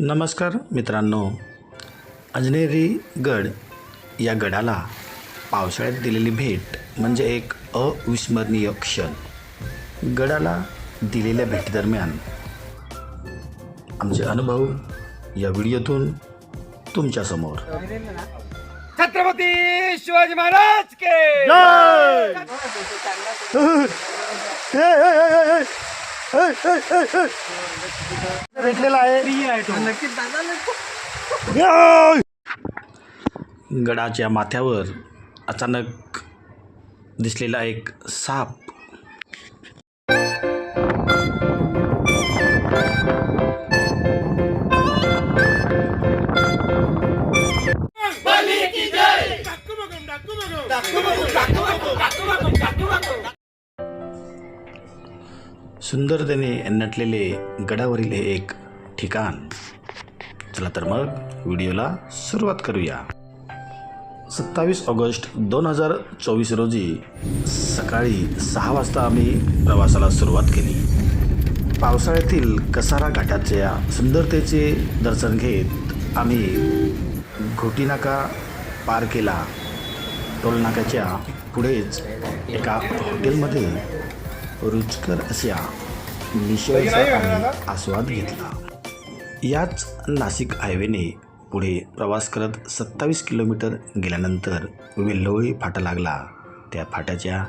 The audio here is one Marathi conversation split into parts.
नमस्कार मित्रांनो. अजनेरी गड या गडाला पावसाळ्यात दिलेली भेट म्हणजे एक अविस्मरणीय क्षण. गडाला दिलेल्या भेटीदरम्यान आमचे अनुभव या व्हिडिओतून तुमच्यासमोर छत्रपती शिवाजी महाराज के भेटलेला आहे. गडाच्या माथ्यावर अचानक दिसलेला एक साप सुंदरतेने नटलेले गडावरील हे एक ठिकाण. चला तर मग व्हिडिओला सुरुवात करूया. सत्तावीस ऑगस्ट दोन हजार चोवीस रोजी सकाळी सहा वाजता आम्ही प्रवासाला सुरुवात केली. पावसाळ्यातील कसारा घाटाच्या सुंदरतेचे दर्शन घेत आम्ही घोटीनाका पार केला. टोलनाक्याच्या पुढेच एका हॉटेलमध्ये रुचकर अशा मिसळचा आम्ही आस्वाद घेतला. याच नाशिक हायवेने पुढे प्रवास करत सत्तावीस किलोमीटर गेल्यानंतर वेल्लोळी फाटा लागला. त्या फाट्याच्या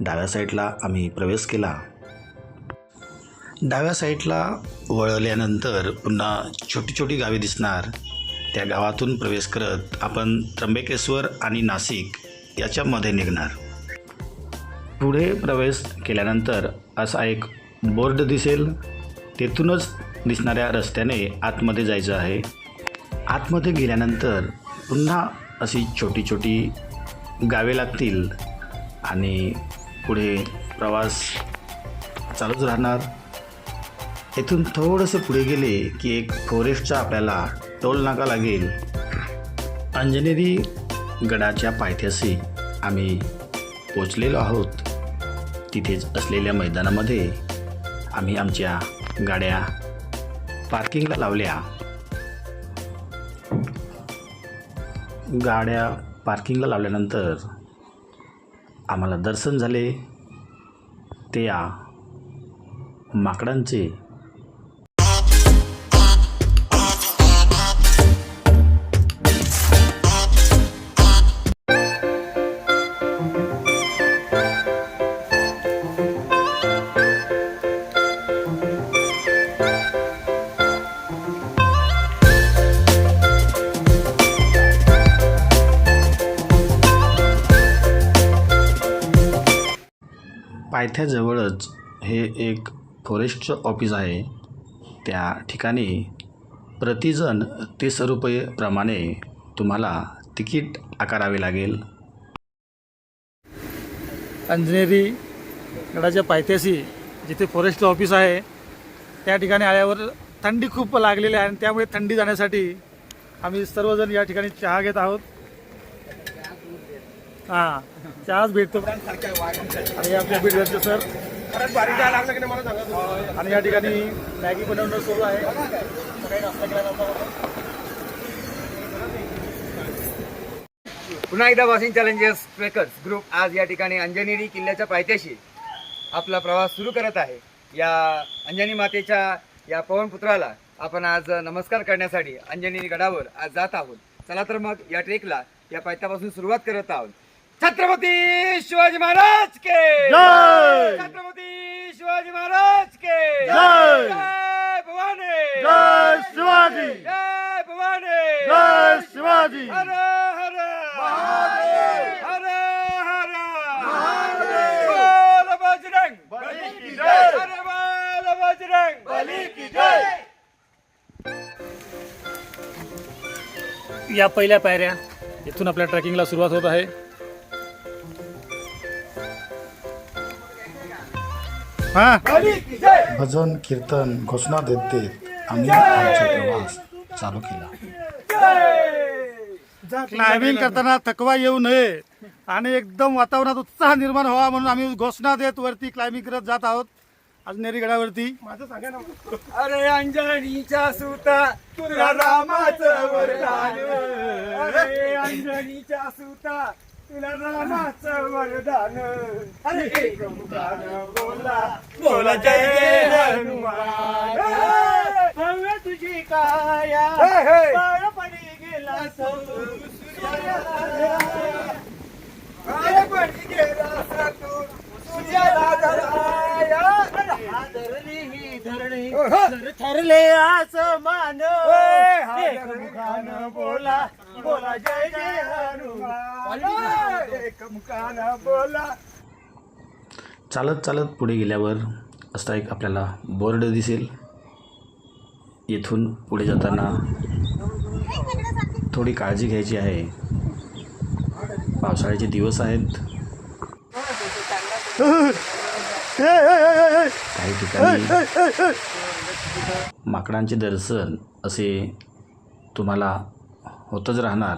डाव्या साईडला आम्ही प्रवेश केला. डाव्या साईडला वळल्यानंतर पुन्हा छोटी छोटी गावे दिसणार. त्या गावातून प्रवेश करत आपण त्र्यंबकेश्वर आणि नाशिक याच्यामध्ये निघणार. पुढे प्रवेश केल्यानंतर असा एक बोर्ड दिसेल. तेथूनच दिसणाऱ्या रस्त्याने आतमध्ये जायचं आहे. आतमध्ये गेल्यानंतर पुन्हा अशी छोटी छोटी गावे लागतील आणि पुढे प्रवास चालूच राहणार. येथून थोडंसं पुढे गेले की एक फॉरेस्टचा आपल्याला टोल नाका लागेल. अंजनेरी गडाच्या पायथ्याशी आम्ही पोचलेलो आहोत. तिथेच असलेल्या मैदानामध्ये आम्ही आमच्या गाड्या पार्किंगला लावल्या. गाड्या पार्किंगला लावल्यानंतर आम्हाला दर्शन झाले. ते माकडांचे पायथ्याजवळच हे एक फॉरेस्टचं ऑफिस आहे. त्या ठिकाणी प्रतिजण तीस रुपयेप्रमाणे तुम्हाला तिकीट आकारावे लागेल. अंजनेरी गडाच्या पायथ्याशी जिथे फॉरेस्टचं ऑफिस आहे त्या ठिकाणी आल्यावर थंडी खूप लागलेली आहे आणि त्यामुळे थंडी जाण्यासाठी आम्ही सर्वजण या ठिकाणी चहा घेत आहोत. हा चहाच भेटतो. आणि आपल्या सर. बारीक लागलं की मला सांगा आणि या ठिकाणी मॅगी बनवणं सुरू आहे. पुन्हा एकदा वॉशिंग चॅलेंजेस ट्रेकर्स ग्रुप आज या ठिकाणी अंजनेरी किल्ल्याच्या पायथ्याशी आपला प्रवास सुरू करत आहे. या अंजनी मातेच्या या पवनपुत्राला आपण आज नमस्कार करण्यासाठी अंजनेरी गडावर आज जात आहोत. चला तर मग या ट्रेकला या पायथ्यापासून सुरुवात करत आहोत. छत्रपती शिवाजी महाराज के! जय! छत्रपती शिवाजी महाराज के! जय! जय भवानी! जय शिवाजी! जय भवानी! जय शिवाजी! हर हर! महादेव! हर हर! महादेव! बोल बजरंग! बली की जय! हर बोल बजरंग! बली की जय! या पहिल्या पायऱ्या इथून आपल्या ट्रेकिंगला सुरुवात होत आहे. भजन कीर्तन घोषणा देत देत आम्ही आमचा प्रवास चालू केला. क्लायमिंग करताना थकवा येऊ नये आणि एकदम वातावरणात उत्साह निर्माण व्हावा म्हणून आम्ही घोषणा देत वरती क्लायमिंग करत जात आहोत. अजनेरी गडावरती अरे अंजनीच्या सुता तुला रामाचं वरदान. अरे अंजनीच्या सुता तुला रामाचं वरदान बोला बोला जय हनुमान भव्य तुझी काया. बाळपणी गेला बाळपणी गेला तू. तुझ्या धराया धरली ही धरणी ठरले आसमान एक मुखान बोला बोला जय जय हनुमान. बोला. चालत चालत पुढे गेल्यावर असा एक आपल्याला बोर्ड दिसेल. येथून पुढे जाताना थोडी काळजी घ्यायची आहे. पावसाळ्याचे दिवस आहेत. काही ठिकाणी माकडांचे दर्शन असे तुम्हाला होतच राहणार.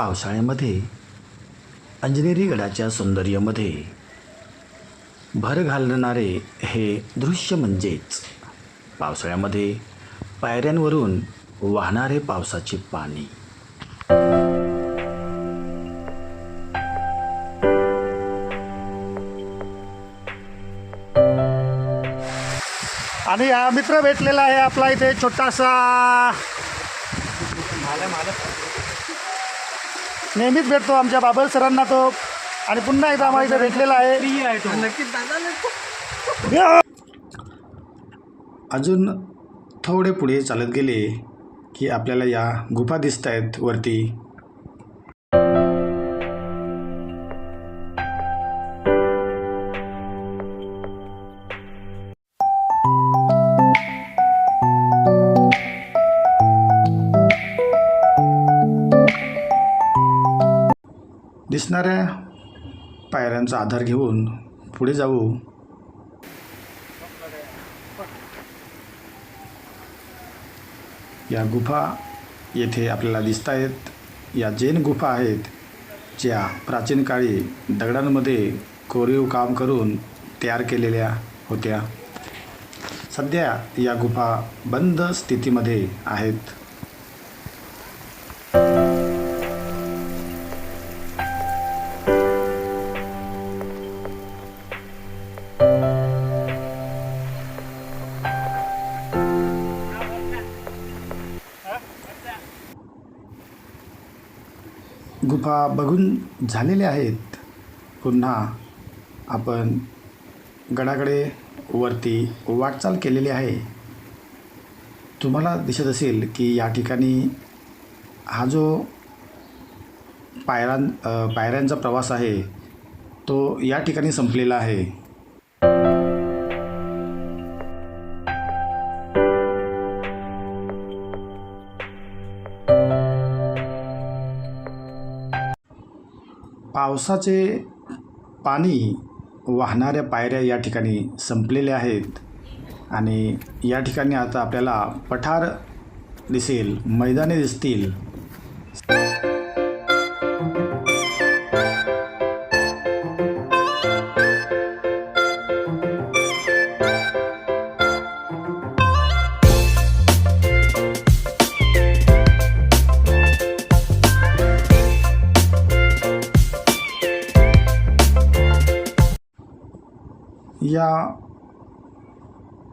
पावसाळ्यामध्ये अंजनेरी गडाच्या सौंदर्यामध्ये भर घालणारे हे दृश्य म्हणजेच पावसाळ्यामध्ये पायऱ्यांवरून वाहणारे पावसाचे पाणी. आणि हा मित्र भेटलेला आहे आपला इथे छोटासा. नेहमीच भेटतो आमच्या बाबर सरांना तो. आणि पुन्हा एकदा आम्हाला इथे भेटलेला आहे. अजून थोडे पुढे चालत गेले की आपल्याला या गुफा दिसत आहेत वरती. दिसणाऱ्या पायऱ्यांचा आधार घेऊन पुढे जाऊ. या गुफा येथे आपल्याला दिसत आहेत या जैन गुफा आहेत ज्या प्राचीन काळी दगडांमध्ये कोरीव काम करून तयार केलेल्या होत्या. सध्या या गुफा बंद स्थितीमध्ये आहेत. गुफा बघून झालेल्या आहेत. पुन्हा आपण गडाकडे वरती वाटचाल केलेली आहे. तुम्हाला दिसत असेल की या ठिकाणी हा जो पायऱ्यां पायऱ्यांचा प्रवास आहे तो या ठिकाणी संपलेला आहे. पावसाचे पाणी वाहणाऱ्या पायऱ्या या ठिकाणी संपलेल्या आहेत. आणि या ठिकाणी आता आपल्याला पठार दिसेल मैदाने दिसतील.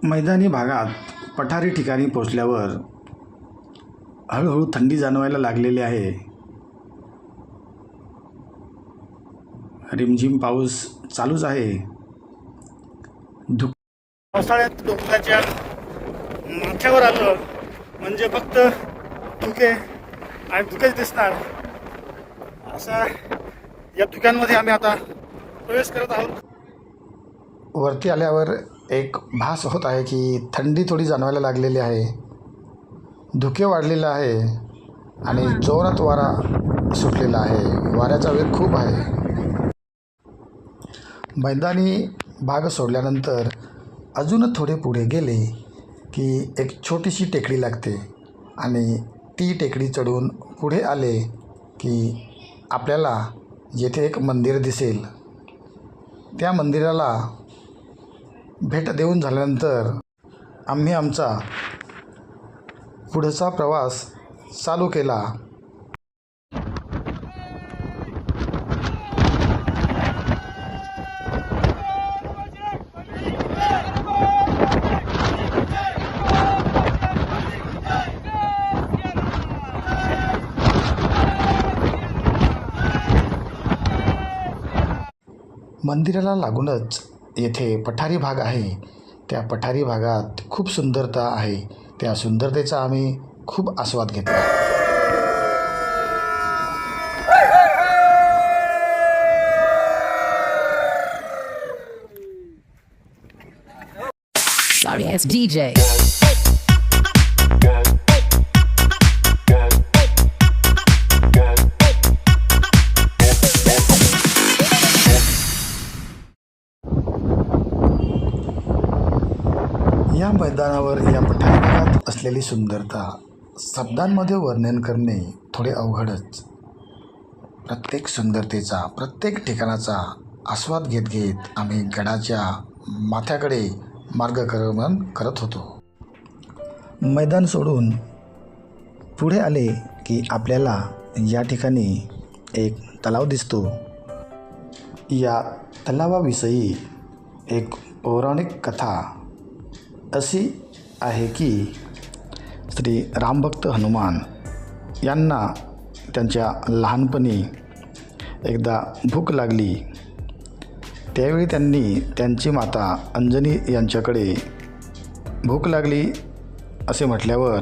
मैदानी भागात पठारी ठिकाणी पोचल्यावर हळूहळू थंडी जाणवायला लागलेली आहे. रिमझिम पाऊस चालूच आहे. धुक पावसाळ्यात डोंगराच्या माथ्यावर आलं म्हणजे फक्त धुके आणि धुकेच दिसणार. असा या धुक्यांमध्ये आम्ही आता प्रवेश करत आहोत. वरती आल्यावर एक भास होत आहे की थंडी थोडी जाणवायला लागलेली आहे. धुके वाढलेलं आहे आणि जोरात वारा सुटलेला आहे. वाऱ्याचा वेग खूप आहे. मैदानी भाग सोडल्यानंतर अजून थोडे पुढे गेले की एक छोटीशी टेकडी लागते आणि ती टेकडी चढून पुढे आले की आपल्याला येथे एक मंदिर दिसेल. त्या मंदिराला भेट देऊन झाल्यानंतर आम्ही आमचा पुढचा प्रवास चालू केला. मंदिराला लागूनच येथे पठारी भाग आहे. त्या पठारी भागात खूप सुंदरता आहे. त्या सुंदरतेचा आम्ही खूप आस्वाद घेतला Sorry ass DJ. मैदानावर या पठारी असलेली सुंदरता शब्दांमध्ये वर्णन करणे थोडे अवघडच. प्रत्येक सुंदरतेचा प्रत्येक ठिकाणाचा आस्वाद घेत घेत आम्ही गडाच्या माथ्याकडे मार्गक्रमण करत होतो. मैदान सोडून पुढे आले की आपल्याला या ठिकाणी एक तलाव दिसतो. या तलावाविषयी एक पौराणिक कथा अशी आहे की श्री रामभक्त हनुमान यांना त्यांच्या लहानपणी एकदा भूक लागली. त्यावेळी त्यांनी त्यांची माता अंजनी यांच्याकडे भूक लागली असे म्हटल्यावर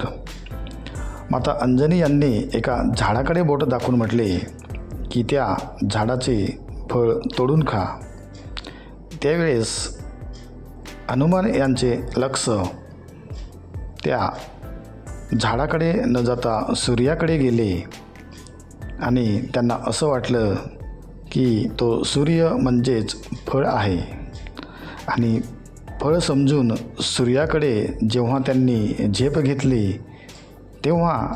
माता अंजनी यांनी एका झाडाकडे बोट दाखवून म्हटले की त्या झाडाचे फळ तोडून खा. त्यावेळेस हनुमान यांचे लक्ष त्या झाडाकडे न जाता सूर्याकडे गेले. आणि त्यांना असं वाटलं की तो सूर्य म्हणजेच फळ आहे. आणि फळ समजून सूर्याकडे जेव्हा त्यांनी झेप घेतली तेव्हा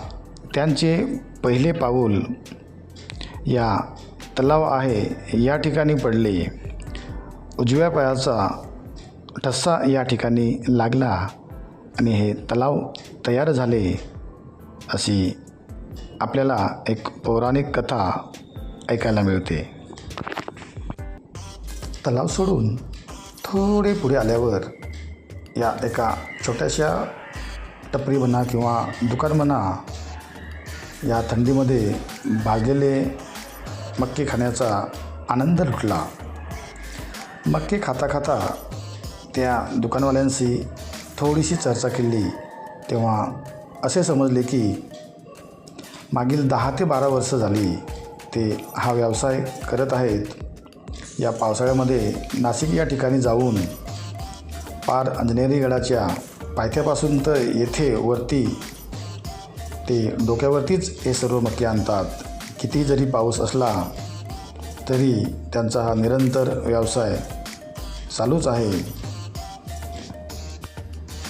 त्यांचे पहिले पाऊल या तलाव आहे या ठिकाणी पडले. उजव्या पायाचा ठस्सा या ठिकाणी लागला आणि हे तलाव तयार झाले अशी आपल्याला एक पौराणिक कथा ऐकायला मिळते. तलाव सोडून थोडे पुढे आल्यावर या एका छोट्याशा टपरी म्हणा किंवा दुकान म्हणा या थंडीमध्ये भाजलेले मक्के खाण्याचा आनंद लुटला. मक्के खाता खाता त्या दुकानवाल्यांशी थोडीशी चर्चा केली तेव्हा असे समजले की मागील दहा ते बारा वर्ष झाली ते हा व्यवसाय करत आहेत. या पावसाळ्यामध्ये नाशिक या ठिकाणी जाऊन पार अंजनेरी गडाच्या पायथ्यापासून तर येथे वरती ते डोक्यावरतीच हे सर्व मक्के आणतात. किती जरी पाऊस असला तरी त्यांचा हा निरंतर व्यवसाय चालूच आहे.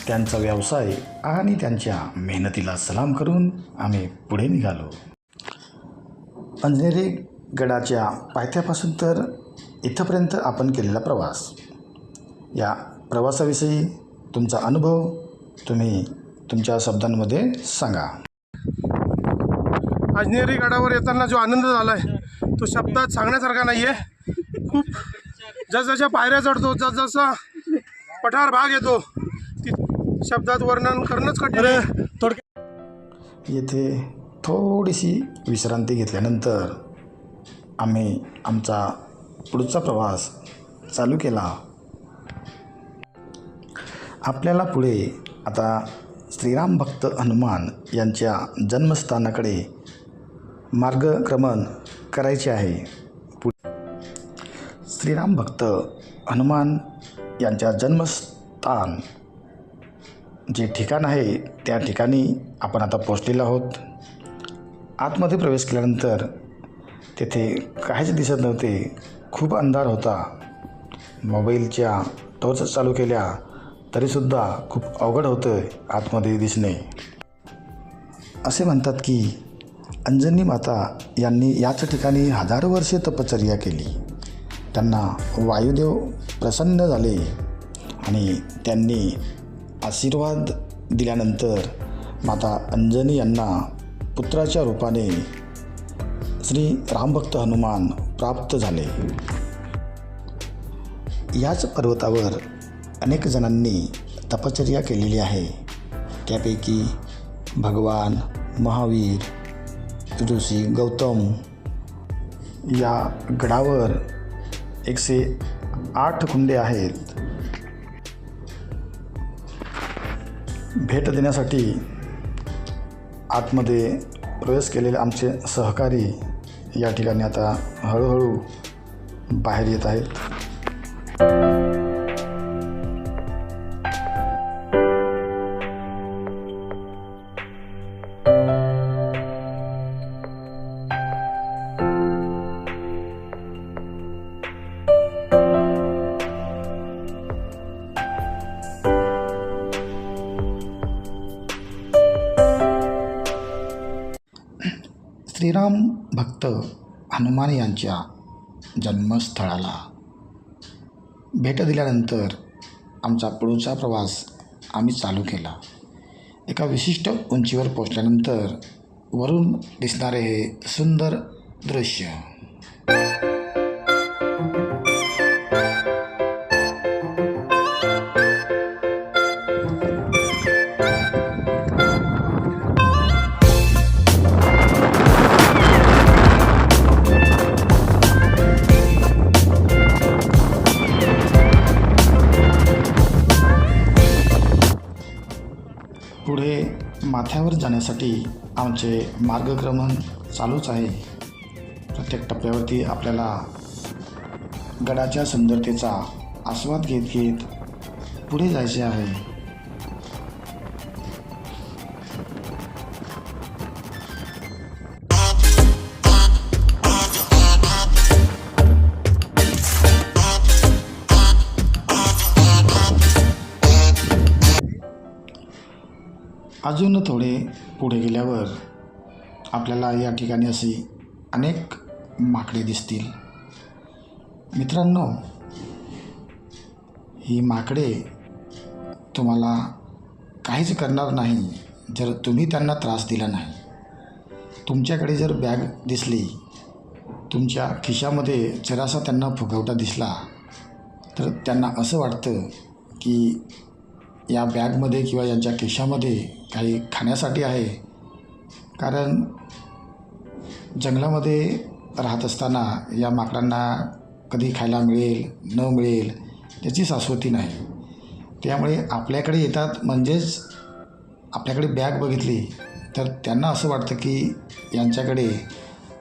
त्यांचा व्यवसाय आणि त्यांच्या मेहनतीला सलाम करून आम्ही पुढे निघालो. अंजनेरी गडाच्या पायथ्यापासून तर इथंपर्यंत आपण केलेला प्रवास. या प्रवासाविषयी तुमचा अनुभव तुम्ही तुमच्या शब्दांमध्ये सांगा. अजनेरी गडावर येताना जो आनंद झाला आहे तो शब्दात सांगण्यासारखा नाही आहे खूप जसजशा पायऱ्या चढतो जसजसा पठार भाग येतो शब्दात वर्णन करणंच कठीण आहे. येथे थोडीशी विश्रांती घेतल्यानंतर आम्ही आमचा पुढचा प्रवास चालू केला. आपल्याला पुढे आता श्रीराम भक्त हनुमान यांच्या जन्मस्थानाकडे मार्गक्रमण करायचे आहे. पु श्रीराम भक्त हनुमान यांच्या जन्म तान जे ठिकाण आहे त्या ठिकाणी आपण आता पोचलेलो आहोत. आतमध्ये प्रवेश केल्यानंतर तेथे काहीच दिसत नव्हते. खूप अंधार होता. मोबाईलच्या टॉर्च चालू केल्या तरीसुद्धा खूप अवघड होतं आतमध्ये दिसणे. असे म्हणतात की अंजनी माता यांनी याच ठिकाणी हजारो वर्षे तपश्चर्या केली. त्यांना वायुदेव प्रसन्न झाले आणि त्यांनी आशीर्वाद दिल्यानंतर माता अंजनी यांना पुत्राच्या रूपाने श्री रामभक्त हनुमान प्राप्त झाले. याच पर्वतावर अनेक जणांनी तपश्चर्या केलेली आहे. त्यापैकी भगवान महावीर ऋषी गौतम या गडावर एकशे आठ कुंडे आहेत. भेट देण्यासाठी आतमध्ये प्रवेश केलेले आमचे सहकारी या ठिकाणी आता हळूहळू बाहेर येत आहेत. हनुमान यांच्या जन्मस्थळाला. भेट दिल्यानंतर आमचा पुढचा प्रवास आम्ही चालू केला. एका विशिष्ट उंचीवर पोचल्यानंतर वरून दिसणारे हे सुंदर दृश्य. माथ्यावर जाण्यासाठी आमचे मार्गक्रमण चालूच आहे. प्रत्येक टप्प्यावरती आपल्याला गडाच्या सुंदरतेचा आस्वाद घेत घेत पुढे जायचे आहे. अजून थोडे पुढे गेल्यावर आपल्याला या ठिकाणी अशी अनेक माकडे दिसतील. मित्रांनो ही माकडे तुम्हाला काहीच करणार नाही जर तुम्ही त्यांना त्रास दिला नाही. तुमच्याकडे जर बॅग दिसली तुमच्या खिशामध्ये जरासा त्यांना फुगवटा दिसला तर त्यांना असं वाटतं की या बॅगमध्ये किंवा यांच्या खिशामध्ये काही खाण्यासाठी आहे. कारण जंगलामध्ये राहत असताना या माकडांना कधी खायला मिळेल न मिळेल त्याची शाश्वती नाही. त्यामुळे आपल्याकडे येतात म्हणजेच आपल्याकडे बॅग बघितली तर त्यांना असं वाटतं की यांच्याकडे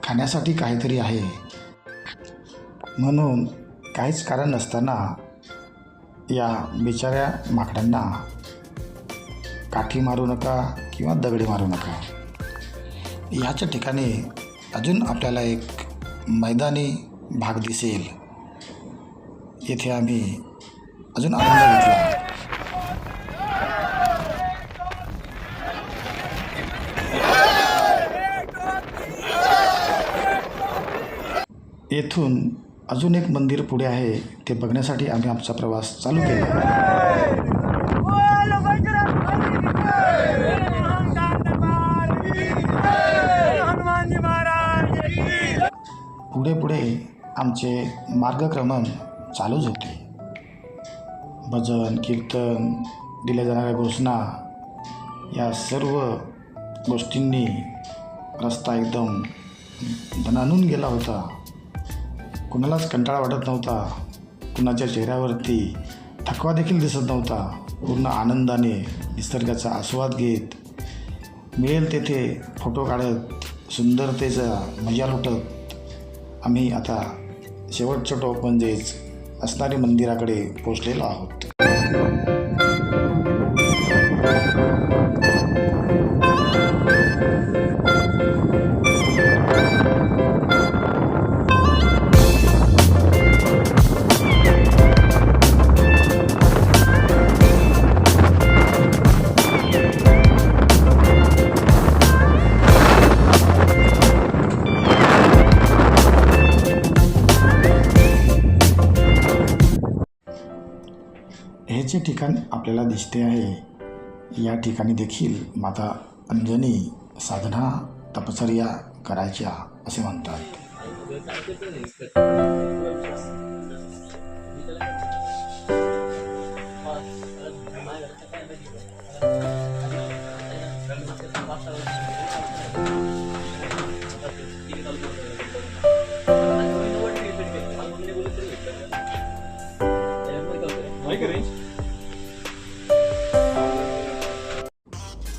खाण्यासाठी काहीतरी आहे. म्हणून काहीच कारण नसताना या बिचाऱ्या माकडांना काठी मारू नका किंवा दगडे मारू नका. याच्या ठिकाणी अजून आपल्याला एक मैदानी भाग दिसेल. येथे आम्ही अजून आनंद घेतला. येथून अजून एक मंदिर पुढे आहे ते बघण्यासाठी आम्ही आमचा प्रवास चालू केला. पुढे पुढे आमचे मार्गक्रमण चालूच होते. भजन कीर्तन दिल्या जाणाऱ्या घोषणा या सर्व गोष्टींनी रस्ता एकदम धनानून गेला होता. कुणालाच कंटाळा वाटत नव्हता. कुणाच्या चेहऱ्यावरती थकवा देखील दिसत नव्हता. पूर्ण आनंदाने निसर्गाचा आस्वाद घेत मिळेल तेथे फोटो काढत सुंदरतेचा मजा लुटत आम्ही आता शेवटचं टॉप म्हणजेच असणारी मंदिराकडे पोचलेलो आहोत. हे ठिकाण आपल्याला दिसते आहे. या ठिकाणी देखील माता अंजनी साधना तपसर्या करायच्या असे म्हणतात.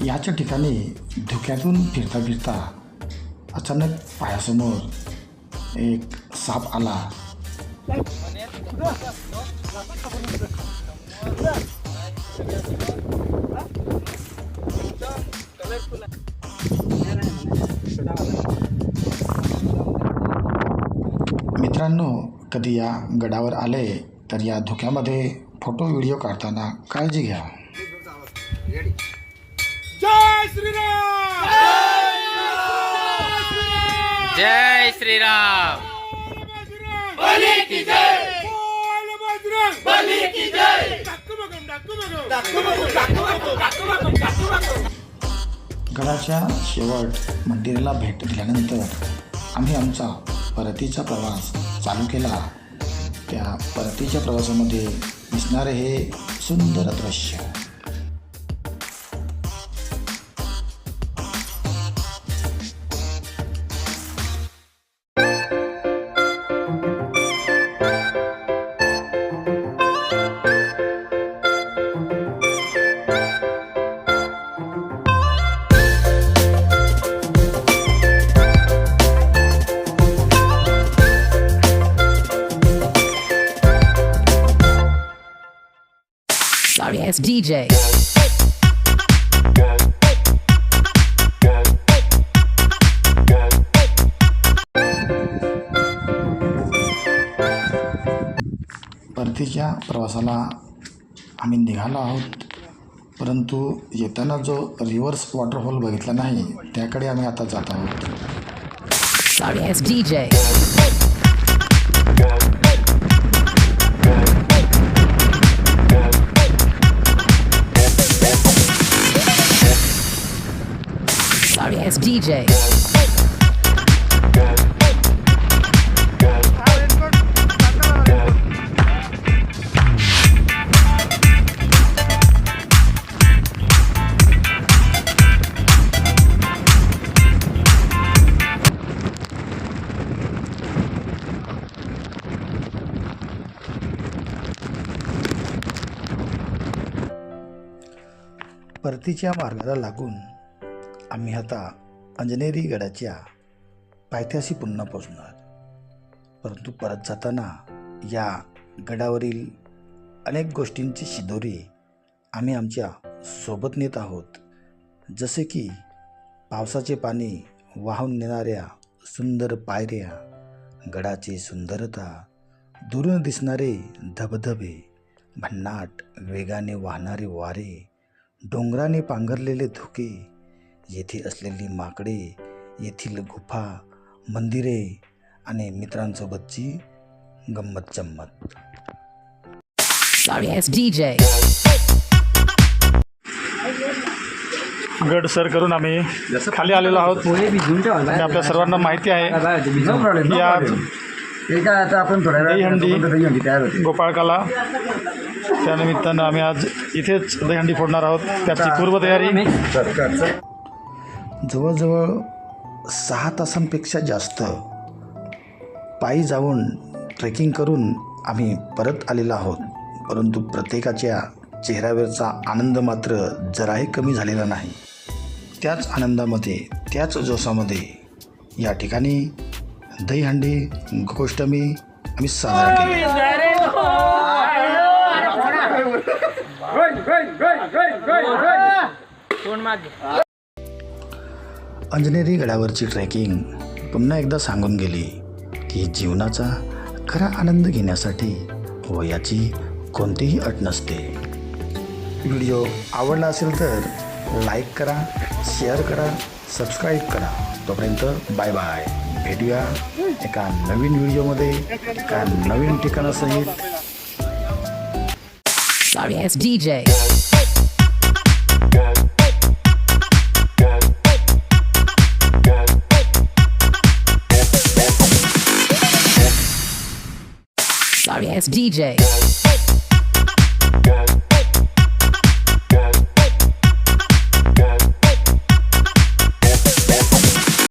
याच्या ठिकाणी धुक्यातून फिरता फिरता अचानक पायासमोर एक साप आला. मित्रांनो कधी या गडावर आले तर या धुक्यामध्ये फोटो व्हिडिओ काढताना काळजी घ्या. जय श्रीराम! गडाच्या शेवट मंदिराला भेट दिल्यानंतर आम्ही आमचा परतीचा प्रवास चालू केला. त्या परतीच्या प्रवासामध्ये दिसणारे हे सुंदर दृश्य. DJ. परतीच्या प्रवासाला आम्ही निघालो आहोत. परंतु येताना जो रिव्हर्स वॉटरफॉल बघितला नाही त्याकडे आम्ही आता जात आहोत. एस डीचे आहे परतीच्या मार्गाला लागून आम्ही आता अंजनेरी गडाच्या पायथ्याशी पुन्हा पोचणार परंतु परत जाताना या गडावरील अनेक गोष्टींची शिदोरी आम्ही आमच्यासोबत नेत आहोत. जसे की पावसाचे पाणी वाहून नेणाऱ्या सुंदर पायऱ्या गडाची सुंदरता दुरून दिसणारे धबधबे भन्नाट वेगाने वाहणारे वारे डोंगराने पांघरलेले धुके येथे असलेली माकडे येथील गुफा मंदिरे आणि मित्रांसोबतची गंमत जम्मत. गड सर करून आम्ही खाली आलेलो आहोत. आणि आपल्या सर्वांना माहिती आहे दहीहंडी गोपाळकाला. त्यानिमित्तानं आम्ही आज इथेच दहीहंडी फोडणार आहोत. त्याची पूर्वतयारी. जवळजवळ सहा तासांपेक्षा जास्त पायी जाऊन ट्रेकिंग करून आम्ही परत आलेलो आहोत. परंतु प्रत्येकाच्या चेहऱ्यावरचा आनंद मात्र जराही कमी झालेला नाही. त्याच आनंदामध्ये त्याच जोशामध्ये या ठिकाणी दहीहंडी गोष्टमी आम्ही साजरा केली. अंजनेरी गडावरची ट्रेकिंग पुन्हा एकदा सांगून गेली की जीवनाचा खरा आनंद घेण्यासाठी वयाची कोणतीही अट नसते. व्हिडिओ आवडला असेल तर लाईक करा शेअर करा सबस्क्राईब करा. तोपर्यंत बाय बाय. भेटूया एका नवीन व्हिडिओमध्ये एका नवीन ठिकाणासहित. It's DJ.